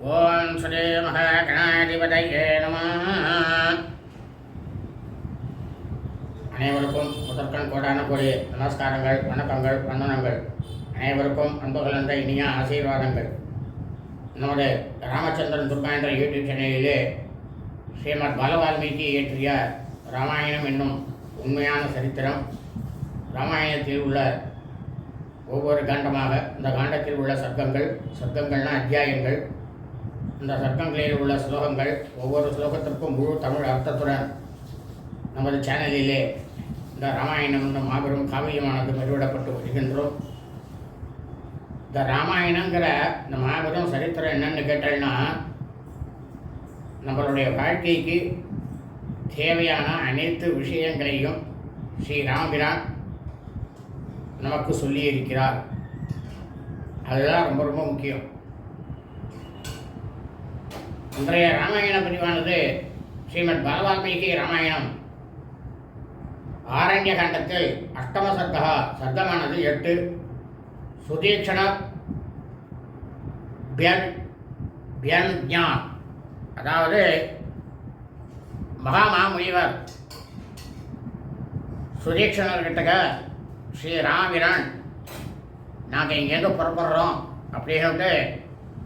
ஓம் ஸ்ரீ மகாகணாதிபதையே நம. அனைவருக்கும் முதற்கண் கோடான கோடி நமஸ்காரங்கள் வணக்கங்கள் வந்தனங்கள். அனைவருக்கும் அன்பு இனிய ஆசீர்வாதங்கள். நம்முடைய ராமச்சந்திரன் துர்கா என்ற யூடியூப் சேனலிலே ஸ்ரீமத் பலவால்மீகி இயற்றிய ராமாயணம் என்னும் உண்மையான சரித்திரம் ராமாயணத்தில் உள்ள ஒவ்வொரு காண்டமாக இந்த காண்டத்தில் உள்ள சர்க்கங்கள் சர்க்கங்கள்னா அத்தியாயங்கள் இந்த சர்க்கங்களில் உள்ள ஸ்லோகங்கள் ஒவ்வொரு ஸ்லோகத்திற்கும் முழு தமிழ் அர்த்தத்துடன் நமது சேனலிலே இந்த ராமாயணம் என்ற மாபெரும் காவியமானது வெளியிடப்பட்டு வருகின்றோம். இந்த ராமாயணங்கிற இந்த மாபெரும் சரித்திரம் என்னன்னு கேட்டேன்னா நம்மளுடைய வாழ்க்கைக்கு தேவையான அனைத்து விஷயங்களையும் ஸ்ரீ ராமபிரான் நமக்கு சொல்லியிருக்கிறார். அதுதான் ரொம்ப ரொம்ப முக்கியம். இன்றைய ராமாயண பிரிவானது ஸ்ரீமத் பகவால்மீகி ராமாயணம். ஆரண்ய காண்டத்தில் அஷ்டம சர்க்கா சர்க்கமானது எட்டு. சுதீக்ஷண பியன் பியன்ஞா அதாவது மகாமாமுனிவர் சுதீக்ஷணர்கிட்டக ஸ்ரீ ராமிரான் நாங்கள் இங்கேருந்து புறப்படுறோம் அப்படின்னு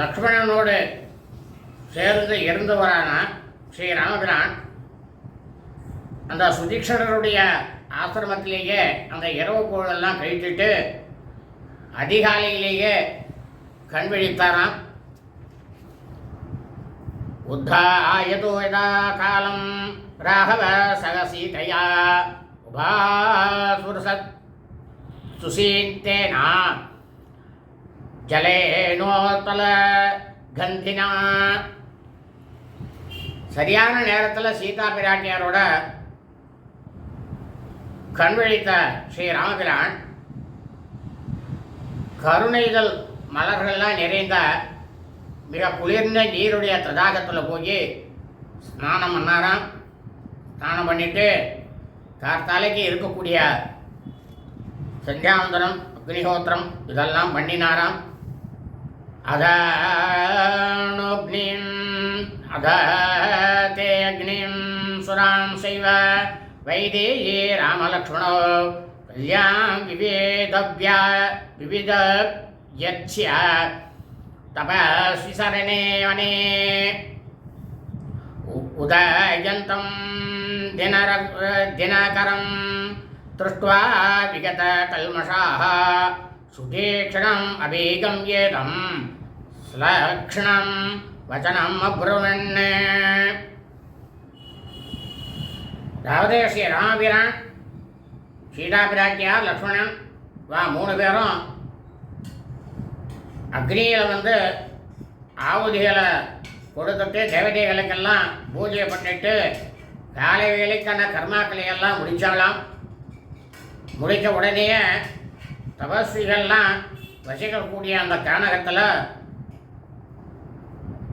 லக்ஷ்மணனோடு சேர்ந்து இருந்தவரான ஸ்ரீராமபிரான் அந்த சுதீக்ஷணருடைய ஆசிரமத்திலேயே அந்த இரவு பொழுதெல்லாம் கழித்துட்டு அதிகாலையிலேயே கண் விழித்தாராம். உத்தாயதோ யதா காலம் ராகவ சகசீதையா உபாசுரசத் சுசீந்தேனா ஜலேனோத்தல கந்தினா. சரியான நேரத்தில் சீதா பிராட்டியாரோட கண்விழித்த ஸ்ரீ ராமபிரான் கருணைகள் மலர்கள்லாம் நிறைந்த மிக குளிர்ந்த நீருடைய தடாகத்தில் போய் ஸ்நானம் பண்ணாராம். ஸ்நானம் பண்ணிட்டு கார்த்தாலைக்கு இருக்கக்கூடிய சந்தியாவந்தனம் அக்னிஹோத்திரம் இதெல்லாம் பண்ணினாராம். அதானோக்னிம் அதா தே அக்னிம் சுராம் செய்வ வைதேயே ராமலக்ஷ்மணோ. கல்யாண் விவேதவ்யா விவித யட்சிய தபஸ்வி சரணேவனே உதயந்தம் தினர தினகரம் दृष्ट्वा विगतकल्मषाः सुतीक्ष्णम् अभिगम्येदं श्लक्ष्णं वचनम् अब्रुवन् அதாவது ஸ்ரீ ராமபிரான் சீதாபிராட்டியார் லக்ஷ்மணன் வா மூணு பேரும் அக்னியில் வந்து ஆவுதிகளை கொடுத்துட்டு தேவதைகளுக்கெல்லாம் பூஜை பண்ணிட்டு காலை வேலைக்கான கர்மாக்களை எல்லாம் முடிச்சாலாம் முடித்த உடனேயே தபஸ்விகள்லாம் வசிக்கக்கூடிய அந்த கானகத்தில்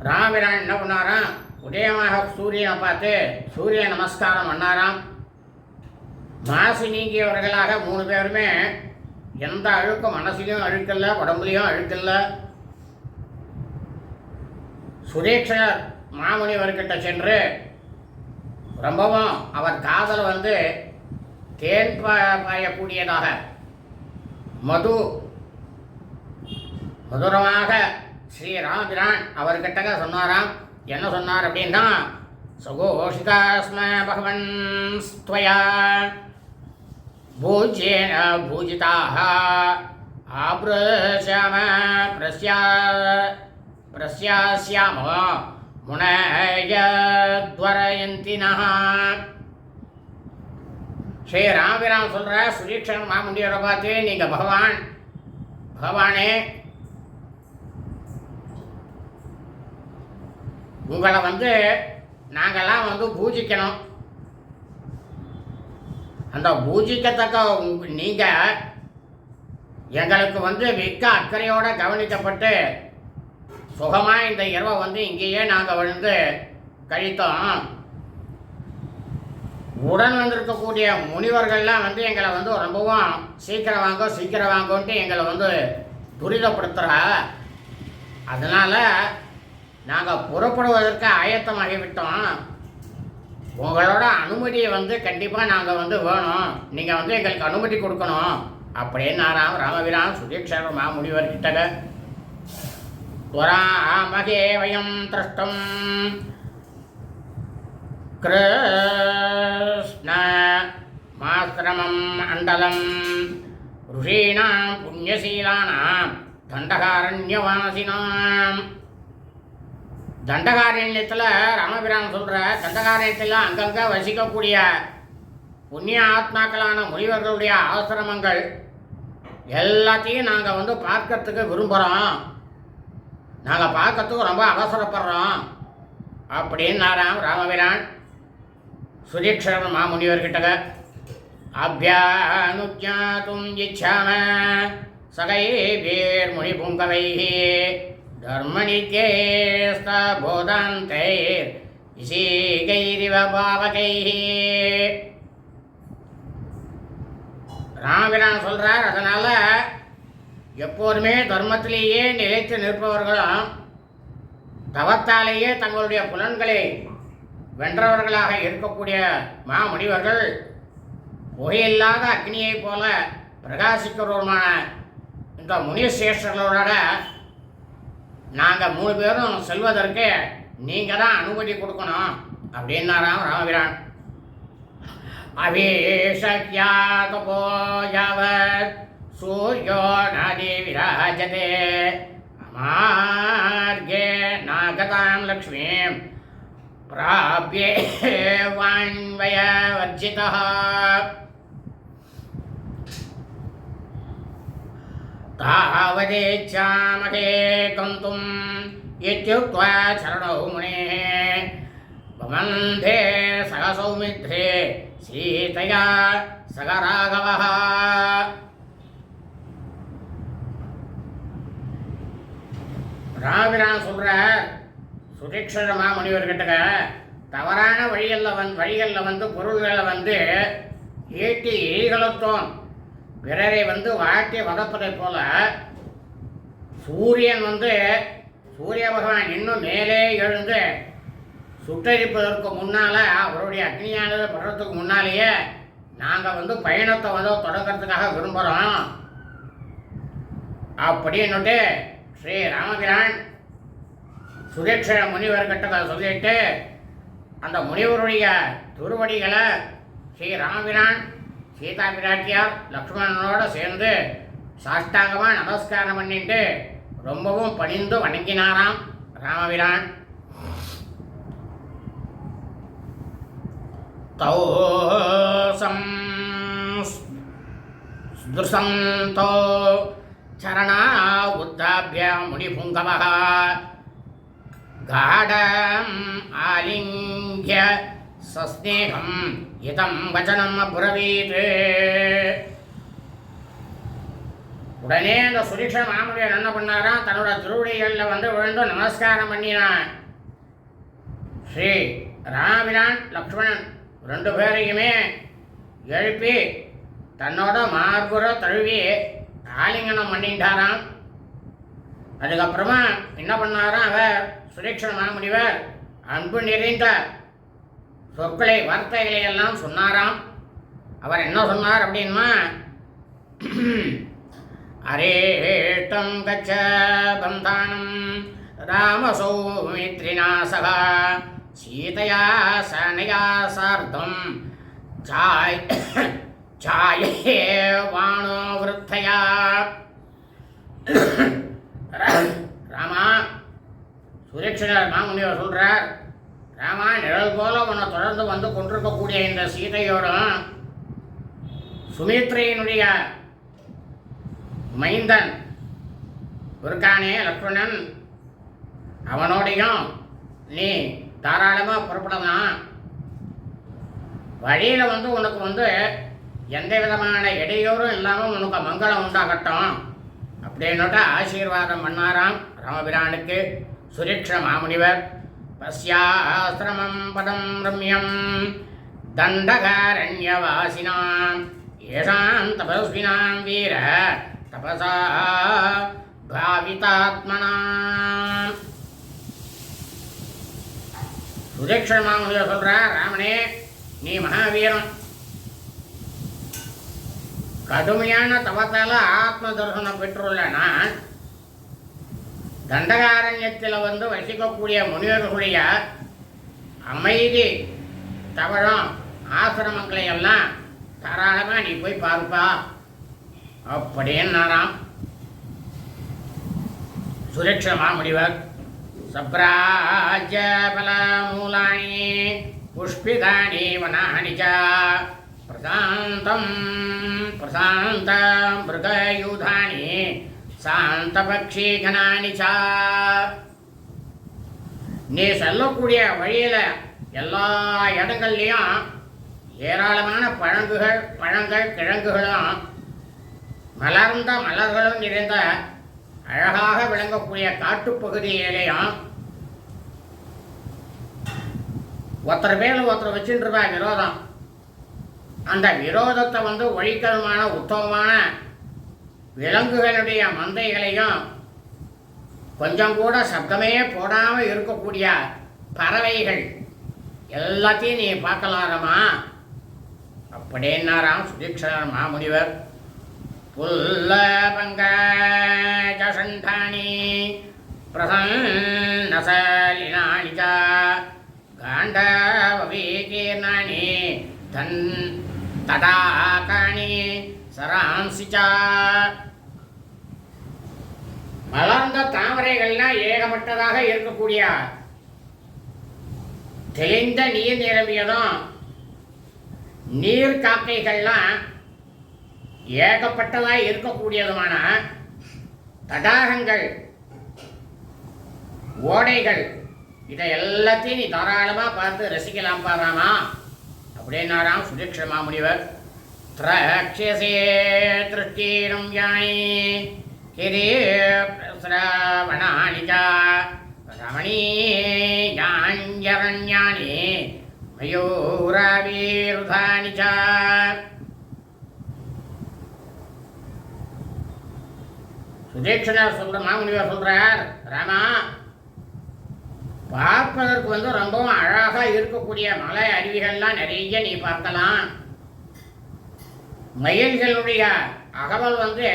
ராமபிரான் என்ன பண்ணாராம் உதயமாக சூரியனை பார்த்து சூரிய நமஸ்காரம் பண்ணாராம். மாசு நீங்கியவர்களாக மூணு பேருமே எந்த அழுக்கும் மனசுலையும் அழுக்கல்ல உடம்புலையும் அழுக்கல்ல சுரேஷர் மாமுனிவர்கிட்ட சென்று ரொம்பவும் அவர் காதல் வந்து தேன் பாயக்கூடியதாக மது மதுரமாக ஸ்ரீ ராமபிரான் அவர்கிட்ட சொன்னாராம். என்ன சொன்னார் அப்படின்னா சகோஷிதாஸ்ம பகவன் ஸ்துவயா பூஜ்யேன பூஜிதாக ஆப்ரஷாம பிரஸ்யா பிரஸ்யாஸ்யாம முனயத்வரயந்தினः ஸ்ரீ ராமபிராம் சொல்கிற சுதீட்சன் மாமுண்டியரை பார்த்து நீங்கள் பகவான் பகவானே உங்களை வந்து நாங்கெல்லாம் வந்து பூஜிக்கணும். அந்த பூஜிக்கத்தக்க நீங்கள் எங்களுக்கு வந்து மிக்க அக்கறையோடு கவனிக்கப்பட்டு சுகமாக இந்த இரவை வந்து இங்கேயே நாங்கள் வந்து கழித்தோம். உடன் வந்திருக்கக்கூடிய முனிவர்கள்லாம் வந்து எங்களை வந்து ரொம்பவும் சீக்கிரம் வாங்கோ சீக்கிரம் வாங்கோன்ட்டு எங்களை வந்து துரிதப்படுத்துகிறா அதனால் நாங்கள் புறப்படுவதற்கு ஆயத்தமாகிவிட்டோம். உங்களோட அனுமதியை வந்து கண்டிப்பாக நாங்கள் வந்து வேணும். நீங்கள் வந்து எங்களுக்கு அனுமதி கொடுக்கணும். அப்படின்னு அப்படின்னாராம் ராமவீராம் சுதீக்ஷர் மாமுனிவர் கிட்டக துராமகே வயம் திரஷ்டும். கிரு மாஸ்திரமம் அண்டலம் ருஷீணாம் புண்ணியசீலானாம் தண்டகாரண்யவாசினாம். தண்டகாரண்யத்தில் ராமபிரான் சொல்கிற தண்டகாரண்யத்தில் அங்கங்கே வசிக்கக்கூடிய புண்ணிய ஆத்மாக்களான முனிவர்களுடைய ஆசிரமங்கள் எல்லாத்தையும் நாங்கள் வந்து பார்க்கறதுக்கு விரும்புகிறோம் நாங்கள் பார்க்கறதுக்கு ரொம்ப அவசரப்படுறோம். அப்படின்னாராம் ராமபிரான் சுதீக்ஷரன் மாமுனிவர்கிட்ட அபியானுஜாத்தும் இச்சாம சகைவேர்முனிபுங்கவைः தர்மணிக்கேஸ்தபோதாந்தைர் இசீகைரிவ பாவகை ராமபிரான் சொல்கிறார் அதனால் எப்போதுமே தர்மத்திலேயே நிலைத்து நிற்பவர்களும். தவத்தாலேயே தங்களுடைய புலன்களை வென்றவர்களாக இருக்கக்கூடிய மாமுனிவர்கள் புகையில்லாத அக்னியைப் போல பிரகாசிக்கிறவருமான இந்த முனிசேஷர்களோட நாங்கள் மூணு பேரும் செல்வதற்கு நீங்கள் தான் அனுமதி கொடுக்கணும் அப்படின்னாராம் ராமபிரான். அபிஷக்யாதபோ யாவத் சூர்யோ நதி விராஜதே அமார்கே நாகதாம் லக்ஷ்மீம். பிராபியே வான்வய வர்ஜிதா. तावदेच्छामहे गन्तुम् इत्युक्त्वा शरणौ मुनेः वन्दे सह सौमित्रे सीतया सह राघवः ராவிரான் சொல்ற சுதீக்ஷர மாமுனிவர்கிட்ட தவறான வழிகளில் வந்து வழிகளில் வந்து பொருள்களை வந்து ஈட்டி ஈகளத்தோன் பிறரை வந்து வாழ்க்கை வதப்பதைப் போல சூரியன் வந்து சூரிய பகவான் இன்னும் மேலே எழுந்து சுட்டரிப்பதற்கு முன்னால் அவருடைய அக்னியானது படுறதுக்கு முன்னாலேயே நாங்கள் வந்து பயணத்தை வந்து தொடங்கிறதுக்காக விரும்புகிறோம் அப்படின்னுட்டு ஸ்ரீ ராமபிரான் சுதேட்ச முனிவர்கிட்ட சொல்லிட்டு அந்த முனிவருடைய திருவடிகளை ஸ்ரீ ராமபிரான் சீதா பிராட்டியார் லக்ஷ்மணனோட சேர்ந்து சாஷ்டாங்கமாக நமஸ்காரம் பண்ணிட்டு ரொம்பவும் பணிந்து வணங்கினாராம் ராமபிரான். தௌசம் ஸ்துசந்தோ சரணா உத்தாபிய முனிபுங்கவ காடம் ஆலிங்கிய சஸ்நேகம் இதம் வச்சனம் அப்ரவீத் உடனே அந்த சுரீஷ மாமுடியன் என்ன பண்ணாராம் தன்னோட திருவடிகளில் வந்து விழுந்து நமஸ்காரம் பண்ணினான் ஸ்ரீ ராமிரான் லக்ஷ்மணன் ரெண்டு பேரையுமே எழுப்பி தன்னோட மார்புற தழுவி ஆலிங்கனம் பண்ணிட்டாராம். அதுக்கப்புறமா என்ன பண்ணாராம் அவர் சுரீக்ஷன் மாமுடிவர் அன்பு நிறைந்தார் சொற்களை வார்த்தைகளை எல்லாம் சொன்னாராம். அவர் என்ன சொன்னார் அப்படின்னா அரேஷ்டம் கச்ச பந்தானம் ராமசௌமித்ரினா சகா சீதையா சனையா சார்த்தம் சாய் சாயே வாணோ விருத்தையா? ராமா சுரேஷர் மாமுனியவர் சொல்கிறார் ராமா நிழல் போல உன்னை தொடர்ந்து வந்து கொண்டிருக்கக்கூடிய இந்த சீதையோடும் சுமித்ரையினுடைய மைந்தன் இருக்கானே லக்ஷ்மணன் அவனோடையும் நீ தாராளமாக புறப்படலாம். வழியில் வந்து உனக்கு வந்து எந்த விதமான இடையூறும் இல்லாமல் உனக்கு மங்களம் உண்டாகட்டும் அப்படின்னுட்டு ஆசீர்வாதம் பண்ணாராம் ராமபிரானுக்கு சுரேக்ஷ மாமுனிவர். பஸ்யாசிரமம் பதம் ரம்யம் தண்டகாரண்யவாசினாம் ஏஷாம் தபஸ்வினாம் வீர தபசா பாவிதாத்மனாம் சுரேக்ஷ மாமுனிவர் சொல்கிறார் ராமனே நீ மகாவீரம் கடுமையான தவத்தால ஆத்ம தரிசனம் பெற்றுள்ள நான் தண்டகாரண்யத்தில் வந்து வசிக்கக்கூடிய முனிவர்களுடைய அமைதி தவழம் ஆசிரமங்களை எல்லாம் தாராளமாக நீ போய் பாருப்பா. அப்படின்னாராம். சுரட்சமா முடிவர். சப்ராஜ்ய புஷ்பிதாணி புஷ்பிதானி வனானி ச. பிரசாந்தம் பிரசாந்த மிருகயூதானி சாந்தபக்ஷீகனானி சா. நீ சொல்லக்கூடிய வழியில் எல்லா இடங்கள்லையும் ஏராளமான பழங்குகள் பழங்கள் கிழங்குகளும் மலர்ந்த மலர்களும் நிறைந்த அழகாக விளங்கக்கூடிய காட்டுப்பகுதியிலையும் ஒருத்தர் மேலும் ஒருத்தர் வச்சுட்டு இருப்பா விரோதம். அந்த விரோதத்தை வந்து ஒழிக்கணுமான உத்தமமான விலங்குகளுடைய மந்தைகளையும் கொஞ்சம் கூட சப்தமே போடாமல் இருக்கக்கூடிய பறவைகள் எல்லாத்தையும் நீ பார்க்கலாரமா அப்படின்னாராம் சுதீக்ஷணர் மாமுனிவர். புல்ல பங்காணி பிரசன்னசலினாணி காண்டவீகீர்ணாணி தன் தடாகாணி சராம்சி மலர்ந்த தாமரைகள்லாம் ஏகமட்டதாக இருக்கக்கூடிய தெளிந்த நீர் நிரம்பியதும் நீர் காக்கைகள்லாம் ஏகப்பட்டதாக இருக்கக்கூடியதுமான தடாகங்கள் ஓடைகள் இதை எல்லாத்தையும் நீ தாராளமாக பார்த்து ரசிக்கலாம் பாராமா. அப்படின்னாராம் சுதீக்ஷ முனிவர். திரக்ஷசே திருஷ்டீரம் யானி கிரீவணானி ரமணீயாஞ்சரண்யானி மயூராவீருதானி ச சுதீட்சணர் சொல்ற மாமுனிவர் சொல்றார் ராமா பார்ப்பதற்கு வந்து ரொம்பவும் அழகாக இருக்கக்கூடிய மலை அருவிகள்லாம் நிறைய நீ பார்க்கலாம். மயில்களுடைய அகவல் வந்து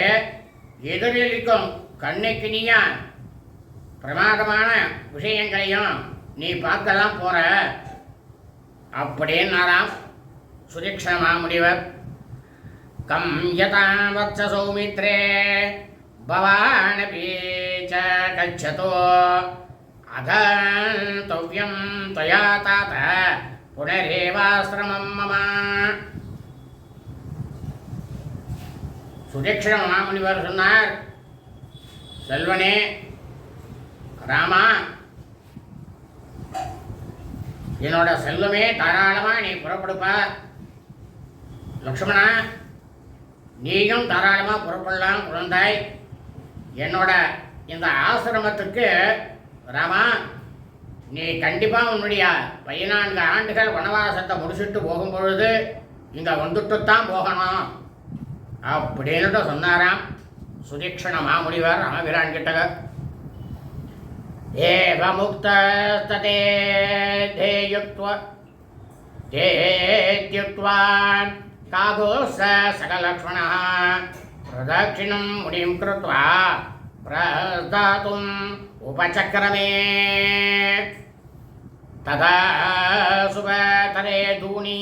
எதிரொலிக்கும் கண்ணுக்கினியா பிரமாதமான விஷயங்களையும் நீ பார்க்கலாம் போகிற அப்படின்னாராம் சுதிக்ஷ மாமுடிவர் கம் யதா வத்ச சௌமித்ரே பவானபி ச கச்சதோ அதந்தவ்யம் தயா தாத புனரேவாசிரமம் மம. சுதீக்ஷண மாமுனிவர் சொன்னார். செல்வனே ராமா என்னோட செல்வமே தாராளமாக நீ புறப்படுப்பா. லக்ஷ்மணா நீயும் தாராளமாக புறப்படலாம் குழந்தாய். என்னோட இந்த ஆசிரமத்துக்கு ராமா நீ கண்டிப்பாக உன்னுடைய பதினான்கு ஆண்டுகள் வனவாசத்தை முடிச்சுட்டு போகும்பொழுது இங்கே வந்துட்டு தான் போகணும். அப்படின்னுட்டு சொன்னாராம் சுதீக்ஷண மாமுனிவர் ராமபிரான் கிட்ட ஏவ முக்தஸ்ததே தேயுக்த்வ தேத்யுக்த்வான் कागोस सकलक्ष्मणः प्रदक्षिणं मुनिं कृत्वा प्रदातुम् उपचक्रमे तथा सुबतरे दूनी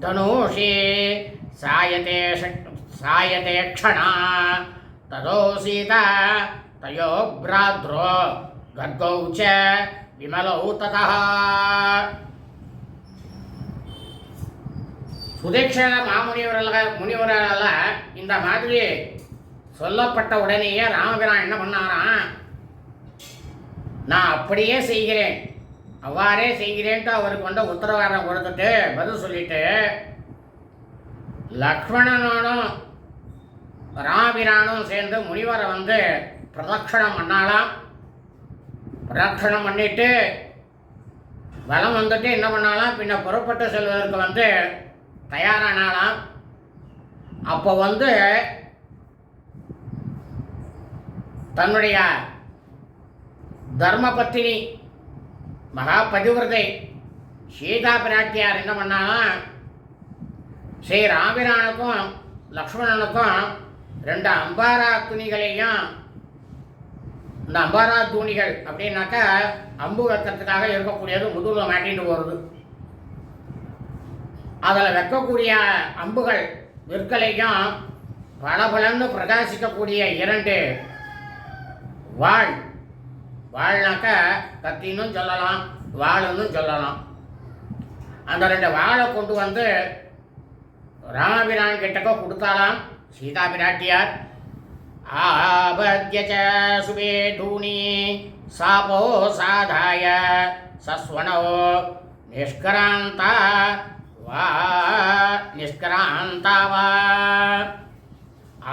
धनुषि सायते शक्- சாயதே க்ஷணா ததோ சீதா தயோ பிராத்ரோ கர்கௌ ச விமலௌ ததா சுதீக்ஷண மாமுனிவர்களால் முனிவர்களால் இந்த மாதிரி சொல்லப்பட்ட உடனேயே ராமபிரான் என்ன பண்ணாராம் நான் அப்படியே செய்கிறேன். அவ்வாறே செய்கிறேன்ட்டு அவருக்கு கொண்ட உத்தரவாதம் கொடுத்துட்டு பதில் சொல்லிட்டு லக்ஷ்மணனும் ராபிரானும் சேர்ந்து முனிவரை வந்து பிரதட்சணம் பண்ணாலாம் பிரதட்சணம் பண்ணிட்டு வலம் வந்துட்டு என்ன பண்ணாலாம் பின்ன புறப்பட்டு செல்வதற்கு வந்து தயாரானாலாம் அப்போ வந்து தன்னுடைய தர்மபத்தினி மகா பதிவிரதை சீதா பிராட்டியார் என்ன பண்ணாலாம் ஸ்ரீ ராமிரானுக்கும் லக்ஷ்மணனுக்கும் ரெண்டு அம்பாரா துணிகளையும் இந்த அம்பாரா துணிகள் அப்படின்னாக்கா அம்பு வைக்கிறதுக்காக இருக்கக்கூடியது முதுகில் மாட்டிட்டு போகிறது அதில் வைக்கக்கூடிய அம்புகள் விற்கலையும் பளபளன்னு பிரகாசிக்கக்கூடிய இரண்டு வாள். வாள்னாக்க கத்தின்னு சொல்லலாம் வாளுன்னு சொல்லலாம். அந்த ரெண்டு வாளை கொண்டு வந்து ராமபிரான் கிட்டக்க கொடுத்தாலாம். சீதா பிராட்டியார் ஆபத்ய சுபே தூணி சாபோ சாதாய சஸ்வனோ நிஷ்கராந்தா வா நிஷ்கராந்தா வா.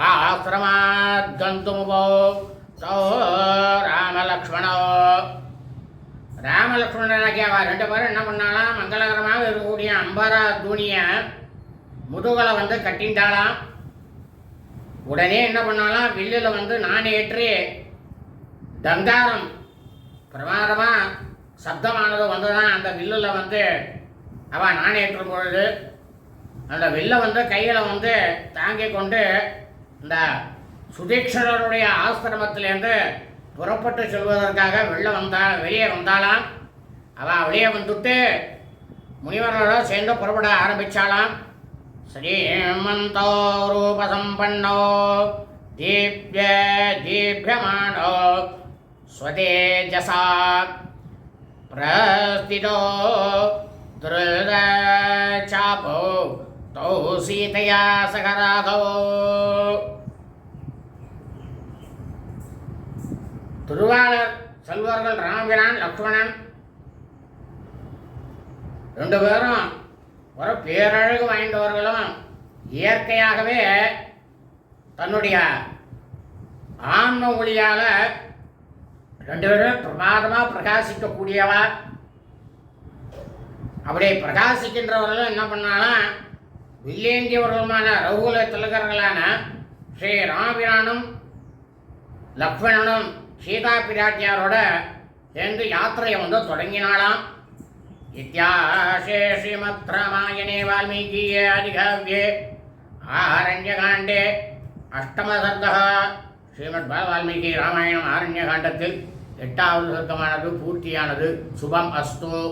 ஆசிரமாத் கந்துமுபோ தோ ராமலக்ஷ்மணோ. ராமலக்ஷ்மணனாகிய அவ ரெண்டு பேரும் என்ன பண்ணாலாம்? மங்களகரமாக இருக்கக்கூடிய அம்பாரா தூணியை முதுகலை வந்து கட்டிண்டாலாம். உடனே என்ன பண்ணாலும்? வில்லில் வந்து நான் ஏற்றி தங்காரம் பிரமாதமாக சப்தமானது வந்துதான் அந்த வில்லில் வந்து அவள் நான் ஏற்றும் பொழுது அந்த வில்லை வந்து கையில் வந்து தாங்கி கொண்டு இந்த சுதீக்ஷணருடைய ஆசிரமத்திலேருந்து புறப்பட்டு செல்வதற்காக வெளில வந்தா வெளியே வந்தாளாம் அவள் வெளியே வந்துட்டு முனிவரோட சேர்ந்து புறப்பட ஆரம்பித்தாலாம் श्रीमन्तो रूपसम्पन्नो दीप्य दीप्यमानो स्वतेजसा प्रस्थितो दृढचापो तौ सीतया सखराधौ திருவாளர் செல்வர்கள் ராமபிரான் லக்ஷ்மணன் ரெண்டு பேரும் ஒரு பேரழகு வாய்ந்தவர்களும் இயற்கையாகவே தன்னுடைய ஆன்ம ஒளியால் ரெண்டு பேரும் பிரமாதமாக பிரகாசிக்கக்கூடியவா? அப்படி பிரகாசிக்கின்றவர்களும் என்ன பண்ணாலும் வில்லேந்தியவர்களுமான ரகுல திலகர்களான ஸ்ரீ ராமபிரானும் லக்ஷ்மணனும் சீதா பிராட்டியாரோட சேர்ந்து யாத்திரையை வந்து தொடங்கினாளாம். इत्याशे श्रीमद् रामायणे वाल्मीकीये आदिकाव्ये ஆரண்யகாண்டே அஷ்டமசர்க்கா ஸ்ரீமத் பால வால்மீகி ராமாயணம் ஆரண்யகாண்டத்தில் எட்டாவது சர்க்கமானது பூர்த்தியானது சுபம் அஸ்து